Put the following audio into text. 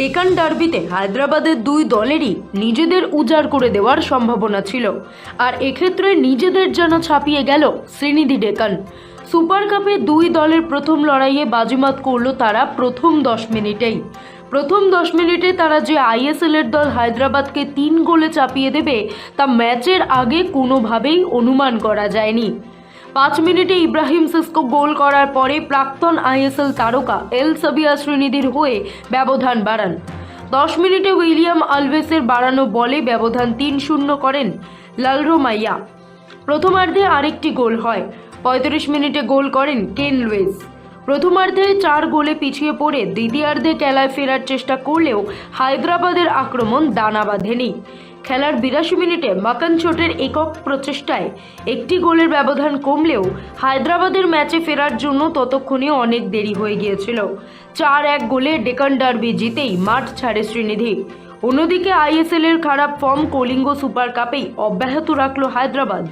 ডেকান ডার্বিতে হায়দ্রাবাদের দুই দলেরই নিজেদের উজাড় করে দেওয়ার সম্ভাবনা ছিল। আর এক্ষেত্রে নিজেদের যেন ছাপিয়ে গেল শ্রীনিধি ডেকান। সুপার কাপে দুই দলের প্রথম লড়াইয়ে বাজিমাত করল তারা প্রথম দশ মিনিটেই। প্রথম দশ মিনিটে তারা যে আইএসএল এর দল হায়দ্রাবাদকে তিন গোলে চাপিয়ে দেবে, তা ম্যাচের আগে কোনোভাবেই অনুমান করা যায়নি। পাঁচ মিনিটে ইব্রাহিম সিসকো গোল করার পরে প্রাক্তন আইএসএল তারকা এল সাবিয়া শ্রীনিধির হয়ে ব্যবধান বাড়ান। দশ মিনিটে উইলিয়াম আলভেসের বাড়ানো বলে ব্যবধান তিন শূন্য করেন লালরো মাইয়া প্রথমার্ধে আরেকটি গোল হয়। পঁয়ত্রিশ মিনিটে গোল করেন কেন লুইস। প্রথমার্ধে চার গোলে পিছিয়ে পড়ে দ্বিতীয়ার্ধে খেলায় ফেরার চেষ্টা করলেও হায়দ্রাবাদের আক্রমণ দানা বাঁধেনি। খেলার বিরাশি মিনিটে মাকান চোটের একক প্রচেষ্টায় একটি গোলের ব্যবধান কমলেও হায়দ্রাবাদের ম্যাচে ফেরার জন্য ততক্ষণে অনেক দেরি হয়ে গিয়েছিল। চার এক গোলে ডেকান ডার্বি জিতেই মাঠ ছাড়ে শ্রীনিধি। অন্যদিকে আইএসএল এর খারাপ ফর্ম কলিঙ্গ সুপার কাপেই অব্যাহত রাখল হায়দ্রাবাদ।